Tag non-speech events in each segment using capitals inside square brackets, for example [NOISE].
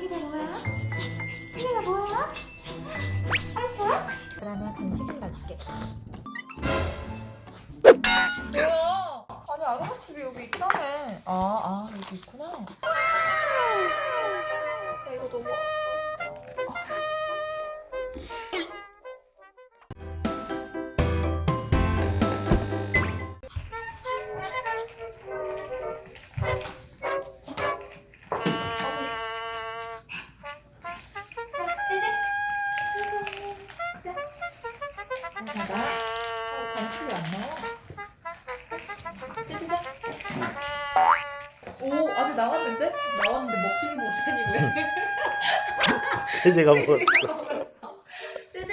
이게 뭐야? 이게 뭐야? 알죠? 그러면 간식을 가줄게. 뭐야? 아니 아로마집이 여기 있다며. 아, 아 여기 있구나. 오, 아직 나왔는데? 나왔는데 먹지는 못하니 왜? 제재가 뭐 찌찌가 먹었어. 찌찌.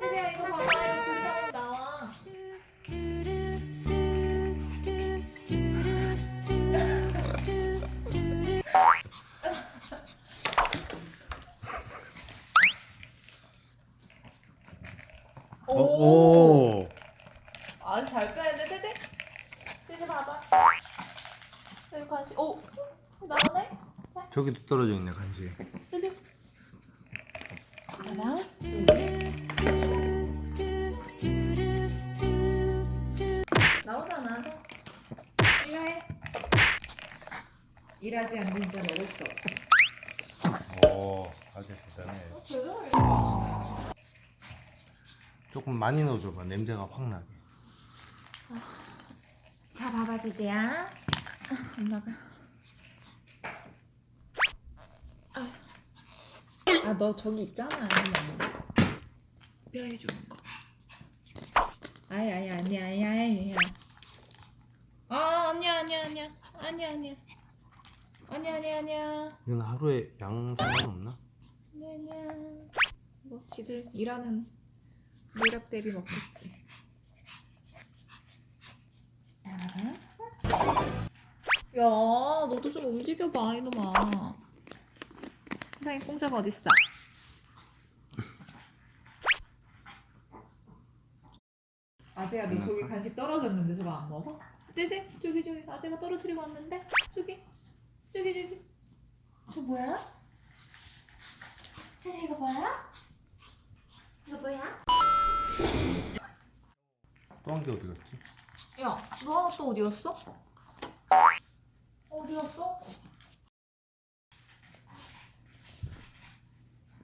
찌찌야 이거 봐봐. 이거 둘이 다 오늘 나와. 오. 오. 아주 잘 빼는데 찌찌. 찌찌 봐봐. 여기 간식. 오. 나오네. 저기도 떨어져 있네 간식. 찌찌. 하나. 나오잖아. 일해. 일하지 않는 자 먹을 수 없어. 오 아주 대단해. 어, 제대로 일해. 조금 많이 넣어줘봐 냄새가 확 나게. 자, 봐봐, 지지야. 엄마가. 아, 너 저기 있잖아. 뼈에 좋은 거. 아이, 아이, 아니야, 아니야, 아니야. 아, 아니야, 아니야, 아니야. 아니야, 아니야. 아니야, 아니야, 아니야. 이건 하루에 양 상관없나? 아니야, 아니야. 뭐, 지들 일하는 노력 대비 먹겠지. 자, 봐봐. 야, 너도 좀 움직여봐, 이놈아. 세상에 공짜가 어딨어? 아재야, 너 저기 간식 떨어졌는데 저거 안 먹어? 쟤쟤, 저기 저기 아재가 떨어뜨리고 왔는데? 저기, 저기 저기. 저 뭐야? 쟤쟤 이거 뭐야? 이거 뭐야? 또 한 개 어디 갔지? 야, 너 하나 또 어디 갔어? 어디 갔어?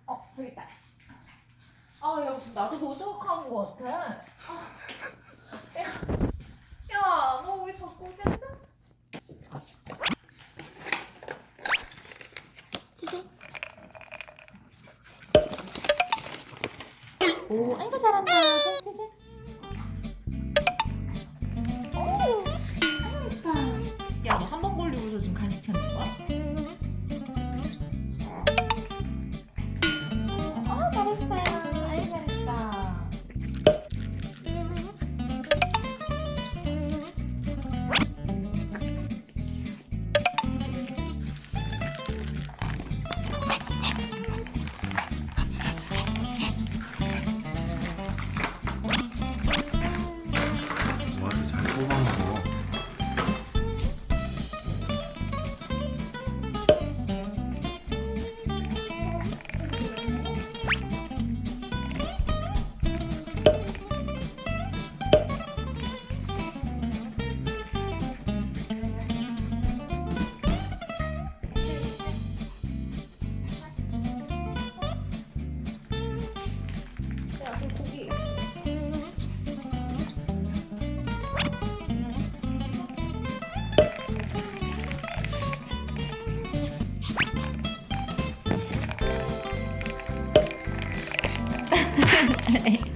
어, 저기 있다. 아, 야, 무슨 나도 노즈워크하는 것 같아. 아, 야, 야, 너 왜 자꾸? 쟤쟤. 오, 아이고 잘한다. 诶 [LAUGHS] 诶